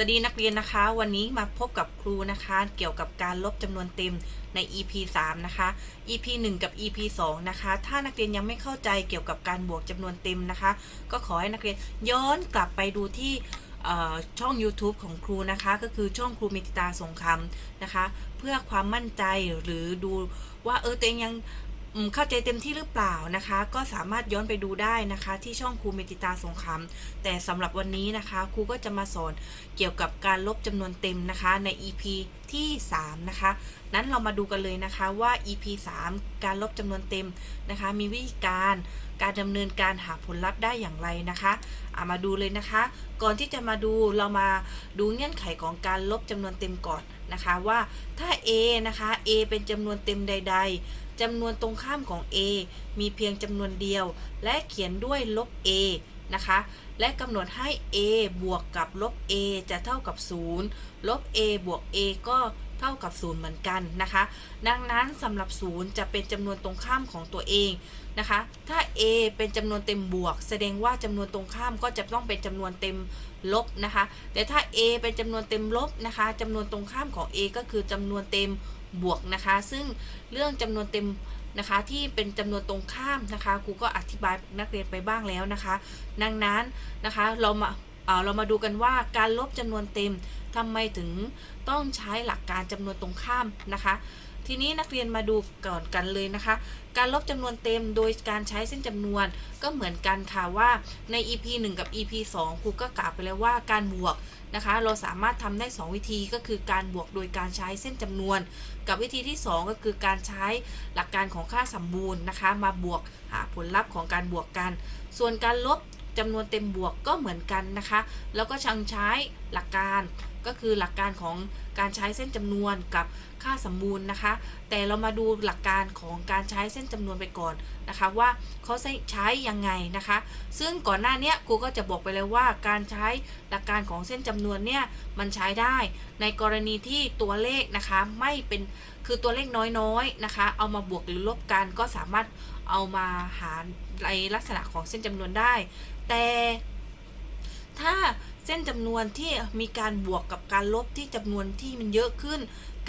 สวัสดีนักเรียนนะคะ วันนี้มาพบกับครูนะคะ เกี่ยวกับการลบจำนวนเต็มใน EP 3 นะคะ EP 1 กับ EP 2 นะคะ ถ้านักเรียนยังไม่เข้าใจเกี่ยวกับการบวกจำนวนเต็มนะคะ ก็ขอให้นักเรียนย้อนกลับไปดูที่ช่อง YouTube ของครูนะคะ ก็คือช่องครูมิติตาสงครามนะคะ เพื่อความมั่นใจหรือดูว่าเออตัวเองยัง เข้าใจเต็มที่หรือเปล่านะคะ ก็สามารถย้อนไปดูได้นะคะ ที่ช่องครูเมติตาสงครามแต่สำหรับวันนี้นะคะครูก็จะมาสอนเกี่ยวกับการลบจำนวนเต็มนะคะ ใน EP ที่ 3 นะคะ นั้นเรามาดูกันเลยนะคะว่า EP 3 การลบจำนวนเต็มนะคะ มีวิธีการการดำเนินการหาผลลัพธ์ได้อย่างไรนะคะอะมาดูเลยนะคะ ก่อนที่จะมาดูเรามาดูเงื่อนไขของการลบจำนวนเต็มก่อนนะคะว่าถ้า A นะคะ A เป็นจำนวนเต็มใด ๆ จำนวนตรงข้ามของ a มีเพียงจำนวนเดียว และเขียนด้วยลบ a นะคะ และกำหนดให้ a บวกกับลบ a จะเท่ากับ 0 ลบ a บวก a ก็เท่ากับ 0 เหมือนกันนะคะ ดังนั้นสำหรับ 0 จะเป็นจำนวนตรงข้ามของตัวเองนะคะ ถ้า a เป็นจำนวนเต็มบวก แสดงว่าจำนวนตรงข้ามก็จะต้องเป็นจำนวนเต็มลบนะคะ แต่ถ้า a เป็นจำนวนเต็มลบนะคะจำนวนตรงข้ามของ a ก็คือจำนวนเต็ม บวกนะคะ ซึ่งเรื่องจำนวนเต็มนะคะ ที่เป็นจำนวนตรงข้ามนะคะครูก็อธิบายนักเรียนไปบ้างแล้วนะคะ ดังนั้นนะคะเรามาเออเรามาดูกันว่าการลบจำนวนเต็มทำไมถึงต้องใช้หลักการจำนวนตรงข้ามนะคะ ทีนี้นักเรียนมาดูก่อนกันเลยนะคะ การลบจำนวนเต็มโดยการใช้เส้นจำนวนก็เหมือนกันค่ะว่าใน EP 1 กับ EP 2ครูก็กล่าวไปแล้วว่าการบวกนะคะ เราสามารถทำได้ 2 วิธีก็คือการบวกโดยการใช้เส้นจำนวน กับวิธีที่ 2 ก็คือการใช้หลักการของค่าสมบูรณ์นะคะ มาบวกหาผลลัพธ์ของการบวกกัน ส่วนการลบจำนวนเต็มบวกก็เหมือนกันนะคะ แล้วก็ชังใช้หลักการก็คือหลักการของ การใช้เส้นจำนวนกับค่าสมบูรณ์นะคะ แต่เรามาดูหลักการของการใช้เส้นจำนวนไปก่อนนะคะ ว่าเขาใช้ยังไงนะคะ ซึ่งก่อนหน้านี้ครูก็จะบอกไปแล้วว่า การใช้หลักการของเส้นจำนวนเนี่ยมันใช้ได้ ในกรณีที่ตัวเลขนะคะไม่เป็นคือตัวเลขน้อยๆนะคะ เอามาบวกหรือลบกันก็สามารถเอามาหาในลักษณะของเส้นจำนวนได้ แต่ถ้า เส้นจำนวนที่มีการบวกกับการลบที่จำนวนที่มันเยอะขึ้น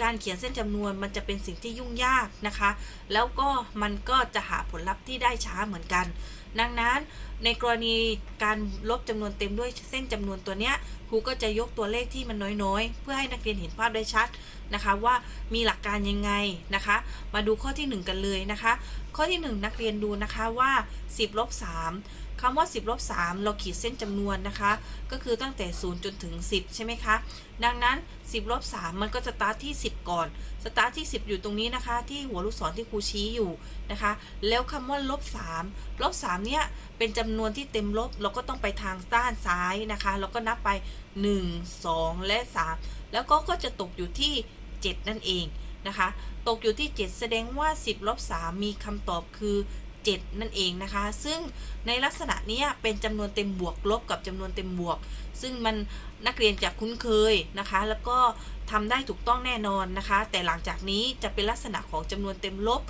การเขียนเส้นจำนวนมันจะเป็นสิ่งที่ยุ่งยากนะคะ แล้วก็มันก็จะหาผลลัพธ์ที่ได้ช้าเหมือนกัน ดังนั้นในกรณีการลบจำนวนเต็มด้วยเส้นจำนวนตัวเนี้ยครูก็จะยกตัวเลขที่มันน้อยๆ เพื่อให้นักเรียนเห็นภาพได้ชัดนะคะว่ามีหลักการยังไงนะคะ มาดูข้อที่ 1 กันเลยนะคะ ข้อที่ 1 นักเรียนดูนะคะว่า 10ลบ3 คำว่า 10ลบ3เราขีดเส้นจำนวนนะคะ ก็คือตั้งแต่ 0 จนถึง 10 ใช่ไหมคะ ดังนั้น 10ลบ3มันก็จะตาร์ทที่ 10 ก่อน สตาร์ทที่ 10 อยู่ตรงนี้นะคะ ที่หัวลูกศรที่ครูชี้อยู่นะคะ แล้วคำว่าลบ3ลบ3เนี่ยเป็นจำนวนที่เต็มลบ เราก็ต้องไปทางด้านซ้ายนะคะแล้วก็นับไป 1 2 และ 3 แล้วก็ก็จะตกอยู่ที่ 7 นั่นเองนะคะ ตกอยู่ที่ 7 แสดงว่า 10ลบ3มีคำตอบคือ 7 นั่นเองนะคะ ซึ่งในลักษณะนี้เป็นจำนวนเต็มบวกลบกับจำนวนเต็มบวก ซึ่งมันนักเรียนจะคุ้นเคยนะคะ แล้วก็ทำได้ถูกต้องแน่นอนนะคะ แต่หลังจากนี้จะเป็นลักษณะของจำนวนเต็มลบ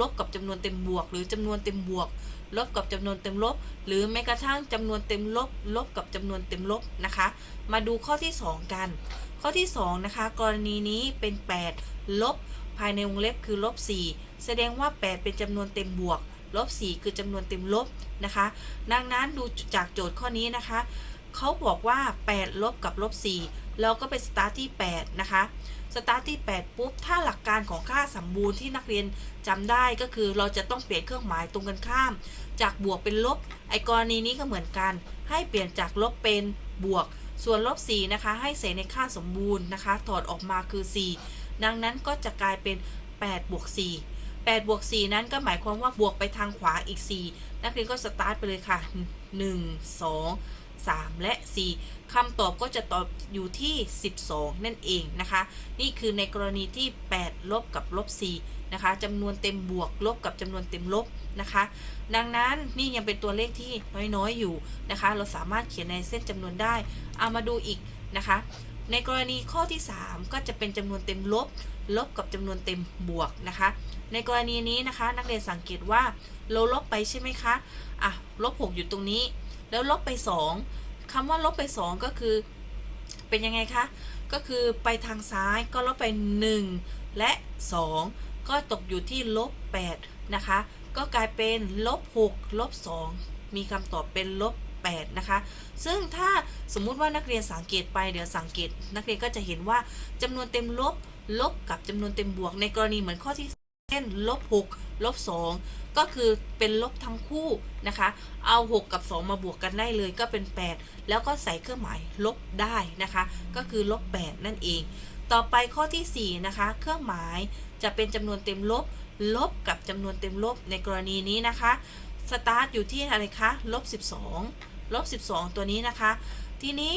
ลบกับจำนวนเต็มบวก หรือจำนวนเต็มบวก ลบกับจำนวนเต็มลบ หรือแม้กระทั่งจำนวนเต็มลบ ลบกับจำนวนเต็มลบนะคะ มาดูข้อที่ 2 กัน ข้อที่2นะคะกรณีนี้เป็น 8 ลบภายในวงเล็บคือลบ4แสดงว่า 8 เป็นจำนวนเต็มบวก ลบ 4 คือจำนวนเต็มลบนะคะ ดังนั้นดูจากโจทย์ข้อนี้นะคะ เขาบอกว่า 8 ลบกับลบ 4 เราก็ไปสตาร์ทที่ 8 นะคะ สตาร์ทที่ 8 ปุ๊บ ถ้าหลักการของค่าสมบูรณ์ที่นักเรียนจำได้ก็คือเราจะต้องเปลี่ยนเครื่องหมายตรงกันข้าม จากบวกเป็นลบ ไอ้กรณีนี้ก็เหมือนกัน ให้เปลี่ยนจากลบเป็นบวก ส่วนลบ 4 นะคะ ให้ใส่ในค่าสมบูรณ์นะคะ ถอดออกมาคือ 4 ดังนั้นก็จะกลายเป็น8บวก4 8บวก4นั้นก็หมายความว่าบวกไปทางขวาอีก 4 นักเรียนก็สตาร์ทไปเลยค่ะ 1 2 3 และ 4คำตอบก็จะตอบอยู่ที่ 12 นั่นเองนะคะ นี่คือในกรณีที่ 8 ลบกับลบ4นะคะจำนวนเต็มบวกลบกับจำนวนเต็มลบนะคะ ดังนั้นนี่ยังเป็นตัวเลขที่น้อยๆอยู่นะคะ เราสามารถเขียนในเส้นจำนวนได้ เอามาดูอีกนะคะ ในกรณีข้อที่ 3 ก็จะเป็นจำนวนเต็มลบ ลบกับจำนวนเต็มบวกนะคะ ในกรณีนี้นะคะ นักเรียนสังเกตว่าเราลบไปใช่ไหมคะอะลบ6อยู่ตรงนี้ แล้วลบไป 2คำว่าลบไป 2 ก็คือ เป็นยังไงคะ ก็คือไปทางซ้ายก็ลบไป 1 และ 2 ก็ตกอยู่ที่ลบ8นะคะ ก็กลายเป็นลบ6ลบ2มีคำตอบเป็นลบ8นะคะ ซึ่งถ้าสมมุติว่านักเรียนสังเกตไป เดี๋ยวสังเกต นักเรียนก็จะเห็นว่าจำนวนเต็มลบ ลบกับจำนวนเต็มบวกในกรณีเหมือนข้อที่ เช่นลบ6ลบ2ก็คือเป็นลบทั้งคู่นะคะ เอา 6 กับ 2 มาบวกกันได้เลยก็เป็น 8 แล้วก็ใส่เครื่องหมายลบได้นะคะ ก็คือลบ 8 นั่นเอง ต่อไปข้อที่ 4 นะคะ เครื่องหมายจะเป็นจำนวนเต็มลบ ลบกับจำนวนเต็มลบในกรณีนี้นะคะสตาร์ทอยู่ที่อะไรคะลบ 12ลบ 12 ตัวนี้นะคะ ทีนี้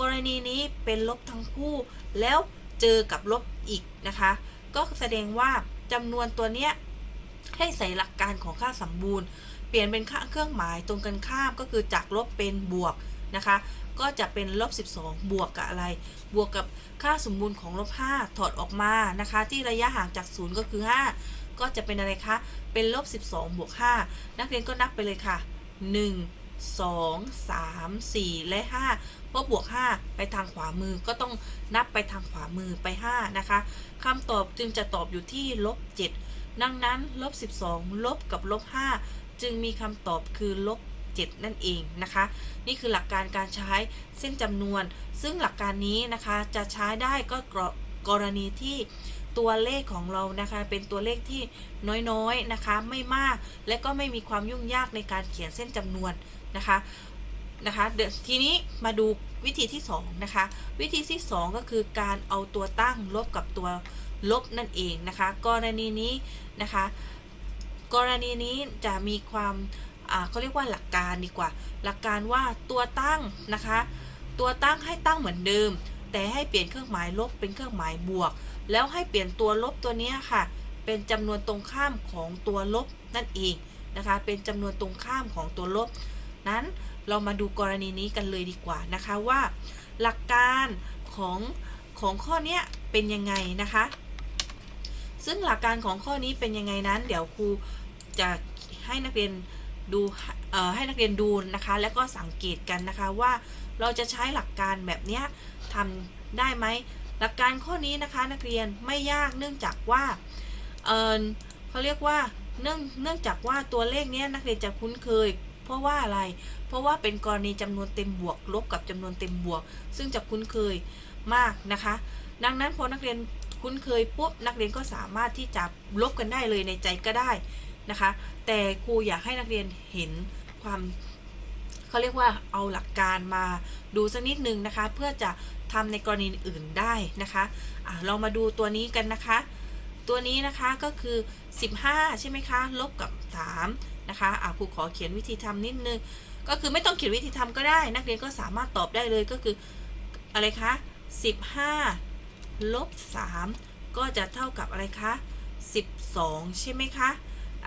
กรณีนี้เป็นลบทั้งคู่ แล้วเจอกับลบอีกนะคะ ก็แสดงว่า จำนวนตัวเนี้ยให้ใส่หลักการของค่าสมบูรณ์ เปลี่ยนเป็นค่าเครื่องหมายตรงกันข้ามก็คือจากลบเป็นบวกนะคะ ก็จะเป็นลบ 12 บวกกับอะไร บวกกับค่าสมบูรณ์ของลบ 5 ถอดออกมานะคะ ที่ระยะห่างจาก 0 ก็คือ 5 ก็จะเป็นอะไรคะ เป็นลบ 12 บวก 5 นักเรียนก็นับไปเลยค่ะ 1 2 3 4 และ 5 เพราะบวก 5 ไปทางขวามือก็ต้องนับไปทางขวามือไป 5 นะคะคำตอบจึงจะตอบอยู่ที่ลบ 7 ดังนั้นลบ 12 ลบกับลบ 5 จึงมีคำตอบคือลบ 7 นั่นเองนะคะ นี่คือหลักการการใช้เส้นจำนวน ซึ่งหลักการนี้นะคะจะใช้ได้ก็กรกรณีที่ ตัวเลขของเรานะคะ เป็นตัวเลขที่น้อยๆนะคะ ไม่มากและก็ไม่มีความยุ่งยากในการเขียนเส้นจำนวนนะคะนะคะเดี๋ยวทีนี้มาดูวิธีที่2นะคะ วิธีที่ 2 ก็คือการเอาตัวตั้งลบกับตัวลบนั่นเองนะคะ กรณีนี้นะคะ กรณีนี้จะมีความเขาเรียกว่าหลักการดีกว่า หลักการว่าตัวตั้งนะคะ ตัวตั้งให้ตั้งเหมือนเดิม แต่ให้เปลี่ยนเครื่องหมายลบเป็นเครื่องหมายบวก แล้วให้เปลี่ยนตัวลบตัวนี้ค่ะ เป็นจำนวนตรงข้ามของตัวลบนั่นเองนะคะ เป็นจำนวนตรงข้ามของตัวลบ นั้นเรามาดูกรณีนี้กันเลยดีกว่านะคะว่า หลักการของของข้อนี้เป็นยังไงนะคะ ซึ่งหลักการของข้อนี้เป็นยังไงนั้น เดี๋ยวครูจะให้นักเรียนดูให้นักเรียนดูนะคะ แล้วก็สังเกตกันนะคะว่าเราจะใช้หลักการแบบนี้ทำได้ไหม หลักการข้อนี้นะคะนักเรียนไม่ยากเนื่องจากว่าเออเขาเรียกว่าเนื่องเนื่องจากว่าตัวเลขเนี้ยนักเรียนจะคุ้นเคย เพราะว่าอะไร เพราะว่าเป็นกรณีจำนวนเต็มบวก ลบกับจำนวนเต็มบวก ซึ่งจะคุ้นเคยมากนะคะ ดังนั้นพอนักเรียนคุ้นเคยปุ๊บนักเรียนก็สามารถที่จะลบกันได้เลยในใจก็ได้นะคะ แต่ครูอยากให้นักเรียนเห็นความเขาเรียกว่าเอาหลักการมาดูสักนิดนึงนะคะ เพื่อจะ ทำในกรณีอื่นได้นะคะอะเรามาดูตัวนี้กันนะคะ ตัวนี้นะคะก็คือ 15 ใช่ไหมคะ ลบกับ3นะคะะครูขอเขียนวิธีทำนิดนึง ก็คือไม่ต้องเขียนวิธีทำก็ได้ นักเรียนก็สามารถตอบได้เลยก็คืออะไรคะ15 ลบ 3 ก็จะเท่ากับอะไรคะ 12 ใช่ไหมคะ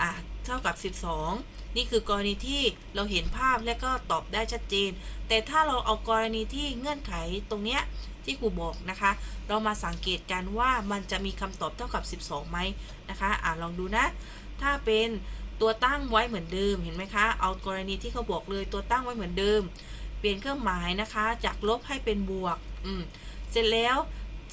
อะเท่ากับ 12 นี่คือกรณีที่เราเห็นภาพและก็ตอบได้ชัดเจน แต่ถ้าเราเอากรณีที่เงื่อนไขตรงเนี้ยที่ครูบอกนะคะ เรามาสังเกตกันว่ามันจะมีคำตอบเท่ากับ 12ไหมนะคะอะลองดูนะ ถ้าเป็นตัวตั้งไว้เหมือนเดิมเห็นไหมคะ เอากรณีที่เขาบอกเลยตัวตั้งไว้เหมือนเดิม เปลี่ยนเครื่องหมายนะคะ จากลบให้เป็นบวกอืมเสร็จแล้ว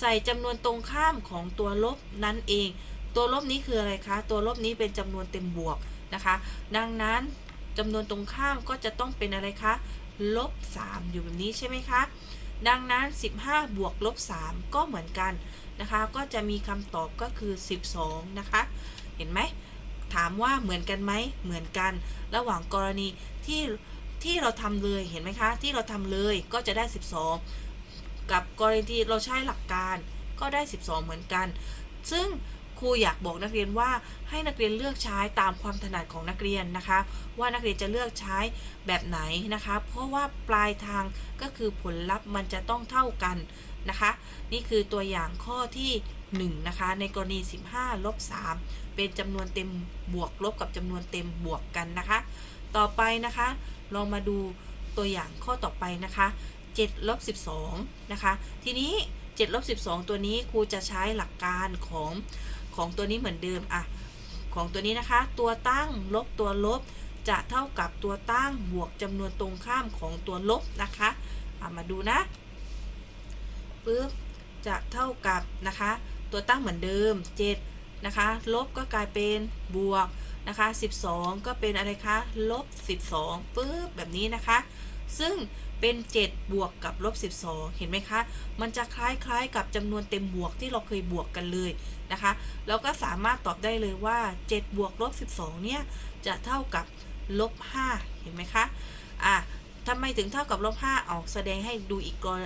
ใส่จำนวนตรงข้ามของตัวลบนั่นเอง ตัวลบนี้คืออะไรคะ ตัวลบนี้เป็นจำนวนเต็มบวก นะคะ ดังนั้นจำนวนตรงข้ามก็จะต้องเป็นอะไรคะลบ 3 อยู่แบบนี้ใช่ไหมคะ ดังนั้น 15 บวกลบ 3 ก็เหมือนกันนะคะ ก็จะมีคำตอบก็คือ 12 นะคะ เห็นไหม ถามว่าเหมือนกันไหม เหมือนกัน ระหว่างกรณีที่ที่เราทำเลย เห็นไหมคะ ที่เราทำเลยก็จะได้ 12 กับกรณีที่เราใช้หลักการก็ได้ 12 เหมือนกัน ซึ่ง ครูอยากบอกนักเรียนว่าให้นักเรียนเลือกใช้ตามความถนัดของนักเรียนนะคะ ว่านักเรียนจะเลือกใช้แบบไหนนะคะ เพราะว่าปลายทางก็คือผลลัพธ์มันจะต้องเท่ากันนะคะ นี่คือตัวอย่างข้อที่1นะคะในกรณี 15ลบ3เป็นจำนวนเต็มบวกลบกับจำนวนเต็มบวกกันนะคะ ต่อไปนะคะลองมาดูตัวอย่างข้อต่อไปนะคะ7ลบ12นะคะ ทีนี้7ลบ12 ตัวนี้ครูจะใช้หลักการของ ของตัวนี้เหมือนเดิมอะของตัวนี้นะคะ ตัวตั้งลบตัวลบ จะเท่ากับตัวตั้งบวกจำนวนตรงข้ามของตัวลบนะคะะมาดูนะปุ๊บจะเท่ากับนะคะ ตัวตั้งเหมือนเดิม 7 นะคะ ลบก็กลายเป็นบวกนะคะ 12 ก็เป็นอะไรคะ ลบ 12ปุ๊บแบบนี้นะคะ ซึ่ง เป็น 7 บวกกับลบ12 เห็นไหมคะ มันจะคล้ายๆกับจำนวนเต็มบวกที่เราเคยบวกกันเลยนะคะแล้วก็สามารถตอบได้เลยว่า 7 บวกลบ12 เนี่ย จะเท่ากับลบ5เห็นไหมคะ อะทำไมถึงเท่ากับลบ5เอาแสดงให้ดูอีกกร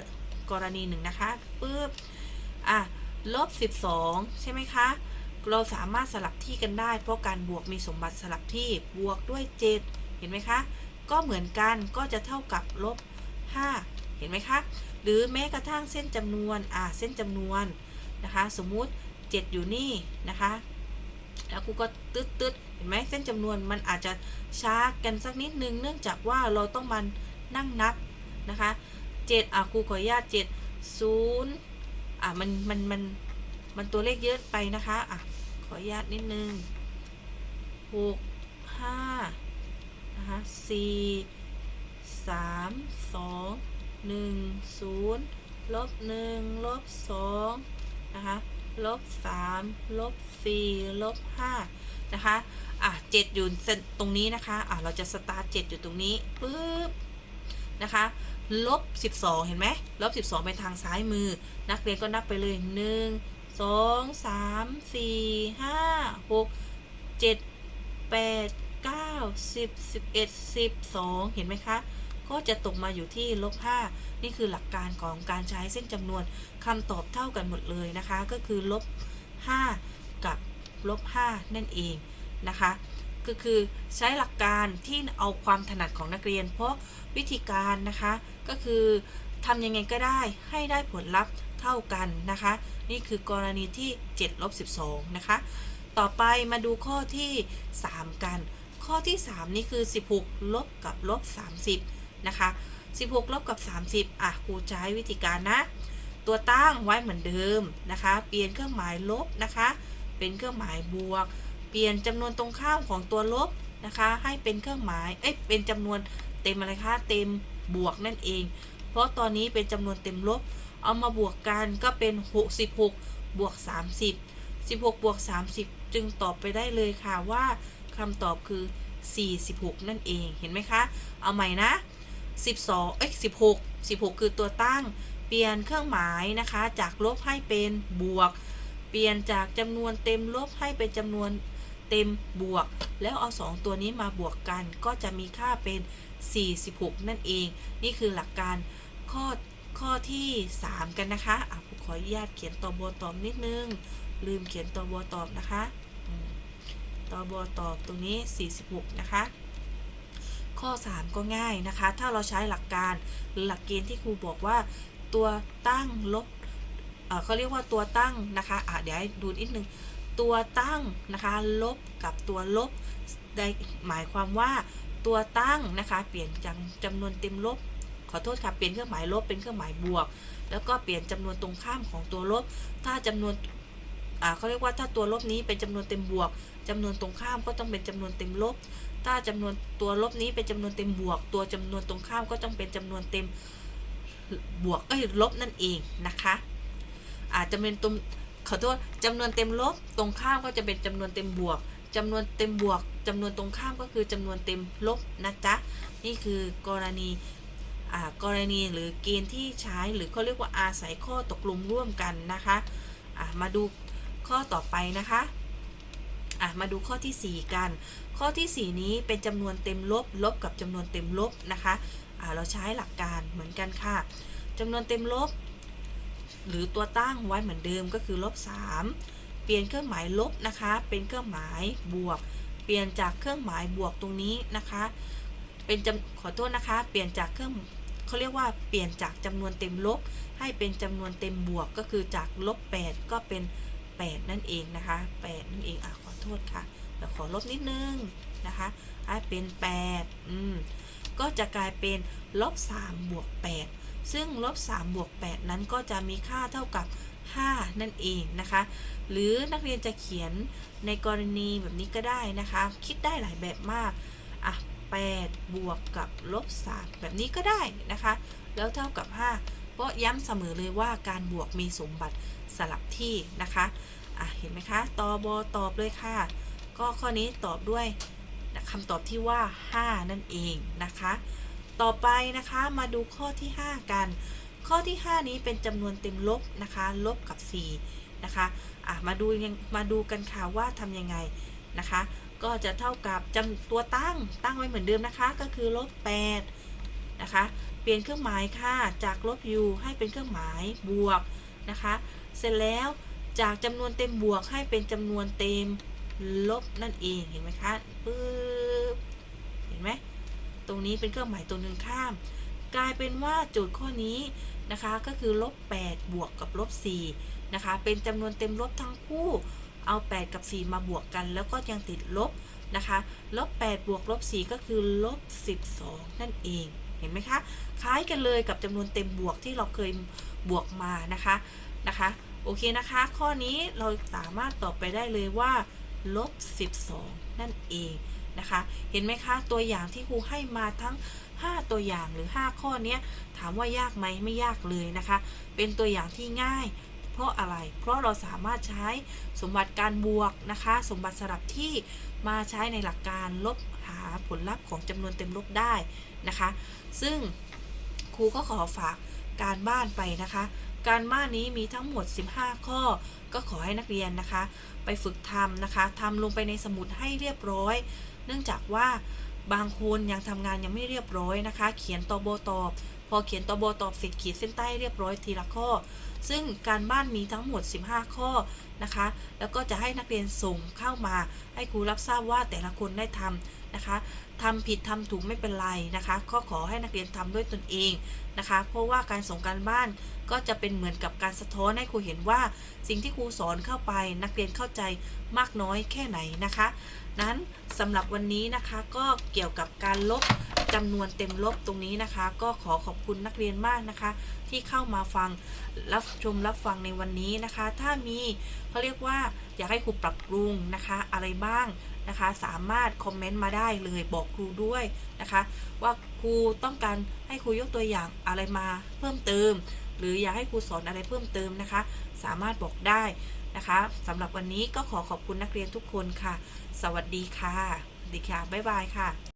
กรณีหนึ่งนะคะปึ๊บ อะลบ12 ใช่ไหมคะ เราสามารถสลับที่กันได้ เพราะการบวกมีสมบัติสลับที่บวกด้วย 7 เห็นไหมคะ ก็เหมือนกันก็จะเท่ากับลบ5 เห็นไหมคะ หรือแม้กระทั่งเส้นจำนวน อะเส้นจำนวนนะคะ สมมุติ 7 อยู่นี่นะคะ แล้วครูก็ตึ๊ดตึ๊ดเห็นไหมเส้นจำนวนมันอาจจะช้ากันสักนิดนึง เนื่องจากว่าเราต้องมานั่งนับนะคะ7อะครูขออนุญาต7 0อะมันมันมันมันตัวเลขเยอะไปนะคะอะขออนุญาตนิดนึง 6 5นะคะ4 3 2 1 0ลบ1ลบ2นะคะลบ3ลบ4ลบ5นะคะอะ7อยู่ตรงนี้นะคะอะเราจะสตาร์ท7อยู่ตรงนี้ปึ๊บนะคะลบ12เห็นไหมลบ12ไปทางซ้ายมือ นักเรียนก็นับไปเลย1 2 3 4 5 6 7 8 9 10 11 12เห็นไหมคะ ก็จะตกมาอยู่ที่ลบ5นี่คือหลักการของการใช้เส้นจำนวนคำตอบเท่ากันหมดเลยนะคะ ก็คือลบ5กับลบ5นั่นเองนะคะก็คือใช้หลักการที่เอาความถนัดของนักเรียน เพราะวิธีการนะคะก็คือทำยังไงก็ได้ให้ได้ผลลัพธ์เท่ากันนะคะ นี่คือกรณีที่7ลบ12นะคะ ต่อไปมาดูข้อที่ 3 กัน ข้อที่ 3 นี่คือ 16 ลบกับลบ 30 นะคะ 16 ลบกับ 30 อะครูใช้วิธีการนะ ตัวตั้งไว้เหมือนเดิมนะคะ เปลี่ยนเครื่องหมายลบนะคะ เป็นเครื่องหมายบวก เปลี่ยนจำนวนตรงข้ามของตัวลบนะคะ ให้เป็นเครื่องหมาย เอ้ย เป็นจำนวนเต็มอะไรคะ เต็มบวกนั่นเอง เพราะตอนนี้เป็นจำนวนเต็มลบ เอามาบวกกันก็เป็น66บวก30 16บวก30 จึงตอบไปได้เลยค่ะว่า คำตอบคือ 46 นั่นเอง เห็นไหมคะ เอาใหม่นะ 12 เอ้ย 16 16 คือตัวตั้ง เปลี่ยนเครื่องหมายนะคะ จากลบให้เป็นบวก เปลี่ยนจากจำนวนเต็มลบให้เป็นจำนวนเต็มบวก แล้วเอา 2 ตัวนี้มาบวกกันก็จะมีค่าเป็น 46 นั่นเอง นี่คือหลักการข้อข้อที่ 3 กันนะคะอะผมขออนุญาตเขียนตอบอตอบนิดนึง ลืมเขียนตอบอตอบนะคะ บอตอบตรงนี้ 46 นะคะ ข้อ 3 ก็ง่ายนะคะ ถ้าเราใช้หลักการหรือหลักเกณฑ์ที่ครูบอกว่าตัวตั้งลบเขาเรียกว่าตัวตั้งนะคะอะเดี๋ยวให้ดูนิดนึง ตัวตั้งนะคะ ลบกับตัวลบได้หมายความว่าตัวตั้งนะคะ เปลี่ยนจากจำนวนเต็มลบ ขอโทษค่ะ เปลี่ยนเครื่องหมายลบเป็นเครื่องหมายบวก แล้วก็เปลี่ยนจำนวนตรงข้ามของตัวลบ ถ้าจำนวนเขาเรียกว่าถ้าตัวลบนี้เป็นจำนวนเต็มบวก จำนวนตรงข้ามก็ต้องเป็นจำนวนเต็มลบ ถ้าจำนวนตัวลบนี้เป็นจำนวนเต็มบวก ตัวจำนวนตรงข้ามก็ต้องเป็นจำนวนเต็มบวกเอ้ยลบนั่นเองนะคะ อาจจะเป็นตรงขอโทษจำนวนเต็มลบตรงข้ามก็จะเป็นจำนวนเต็มบวกจำนวนเต็มบวกจำนวนตรงข้ามก็คือจำนวนเต็มลบนะจ๊ะนี่คือกรณีกรณีหรือเกณฑ์ที่ใช้หรือเขาเรียกว่าอาศัยข้อตกลงร่วมกันนะคะ มาดูข้อต่อไปนะคะ อะมาดูข้อทีสี่4 กัน ข้อทีสี่ 4 นี้เป็นจำนวนเต็มลบ ลบกับจำนวนเต็มลบนะคะอะเราใช้หลักการเหมือนกันค่ะจำนวนเต็มลบ หรือตัวตั้งไว้เหมือนเดิมก็คือลบ3เปลี่ยนเครื่องหมายลบนะคะ เป็นเครื่องหมายบวก เปลี่ยนจากเครื่องหมายบวกตรงนี้นะคะ เป็นจำขอโทษนะคะ เปลี่ยนจากเครื่องเขาเรียกว่าเปลี่ยนจากจำนวนเต็มลบ ให้เป็นจำนวนเต็มบวกก็คือจากลบ8ก็เป็น 8 นั่นเองนะคะ 8 นั่นเองอะข โทษค่ะเดี๋ยวขอลบนิดนึงนะคะให้เป็น8อืมก็จะกลายเป็นลบ3บวก8ซึ่งลบ3บวก8นั้นก็จะมีค่าเท่ากับ 5 นั่นเองนะคะ หรือนักเรียนจะเขียนในกรณีแบบนี้ก็ได้นะคะ คิดได้หลายแบบมากอะ8บวกกับลบ3แบบนี้ก็ได้นะคะ แล้วเท่ากับ 5 เพราะย้ำเสมอเลยว่าการบวกมีสมบัติสลับที่นะคะ อะเห็นไหมคะตอบอตอบเลยค่ะ ก็ข้อนี้ตอบด้วยคำตอบที่ว่า 5 นั่นเองนะคะ ต่อไปนะคะมาดูข้อที่ 5 กัน ข้อที่ 5 นี้เป็นจำนวนเต็มลบนะคะ ลบกับ 4 นะคะอะมาดูยังมาดูกันค่ะว่าทำยังไงนะคะ ก็จะเท่ากับจำตัวตั้งตั้งไว้เหมือนเดิมนะคะ ก็คือลบ8นะคะ เปลี่ยนเครื่องหมายค่ะ จากลบ u ให้เป็นเครื่องหมายบวกนะคะ เสร็จแล้ว จากจำนวนเต็มบวกให้เป็นจำนวนเต็มลบนั่นเองเห็นไหมคะปึ๊บเห็นไหมตรงนี้เป็นเครื่องหมายตัวหนึ่งข้าม กลายเป็นว่าโจทย์ข้อนี้นะคะก็คือลบ8บวกกับลบ4นะคะเป็นจำนวนเต็มลบทั้งคู่เอา 8 กับ 4 มาบวกกัน แล้วก็ยังติดลบนะคะลบ8บวกลบ4ก็คือลบ12 นั่นเองเห็นไหมคะคล้ายกันเลยกับจำนวนเต็มบวกที่เราเคยบวกมานะคะนะคะ โอเคนะคะ ข้อนี้เราสามารถตอบไปได้เลยว่าลบ12 นั่นเองนะคะ เห็นไหมคะ ตัวอย่างที่ครูให้มาทั้ง 5 ตัวอย่างหรือ 5 ข้อนี้ถามว่ายากไหมไม่ยากเลยนะคะ เป็นตัวอย่างที่ง่าย เพราะอะไร เพราะเราสามารถใช้สมบัติการบวกนะคะ สมบัติสลับที่มาใช้ในหลักการลบหาผลลัพธ์ของจำนวนเต็มลบได้นะคะ ซึ่งครูก็ขอฝากการบ้านไปนะคะ การบ้านนี้มีทั้งหมด 15 ข้อ ก็ขอให้นักเรียนนะคะ ไปฝึกทำนะคะทำลงไปในสมุดให้เรียบร้อย เนื่องจากว่าบางคนยังทำงานยังไม่เรียบร้อยนะคะ เขียนตอบตอบพอเขียนตอบตอบเสร็จขีดเส้นใต้เรียบร้อยทีละข้อ ซึ่งการบ้านมีทั้งหมด 15 ข้อนะคะ แล้วก็จะให้นักเรียนส่งเข้ามา ให้ครูรับทราบว่าแต่ละคนได้ทำ นะคะทำผิดทำถูกไม่เป็นไรนะคะก็ขอให้นักเรียนทำด้วยตนเองนะคะ เพราะว่าการส่งการบ้านก็จะเป็นเหมือนกับการสะท้อนให้ครูเห็นว่า สิ่งที่ครูสอนเข้าไป นักเรียนเข้าใจมากน้อยแค่ไหนนะคะ นั้นสำหรับวันนี้นะคะก็เกี่ยวกับการลบจำนวนเต็มลบตรงนี้นะคะ ก็ขอขอบคุณนักเรียนมากนะคะ ที่เข้ามาฟังรับชมรับฟังในวันนี้นะคะ ถ้ามีเขาเรียกว่าอยากให้ครูปรับปรุงนะคะ อะไรบ้าง นะคะ สามารถคอมเมนต์มาได้เลยบอกครูด้วยนะคะ ว่าครูต้องการให้ครูยกตัวอย่างอะไรมาเพิ่มเติม หรืออยากให้ครูสอนอะไรเพิ่มเติมนะคะ สามารถบอกได้นะคะสำหรับวันนี้ก็ขอขอบคุณนักเรียนทุกคนค่ะ สวัสดีค่ะดีค่ะบ๊ายบายค่ะ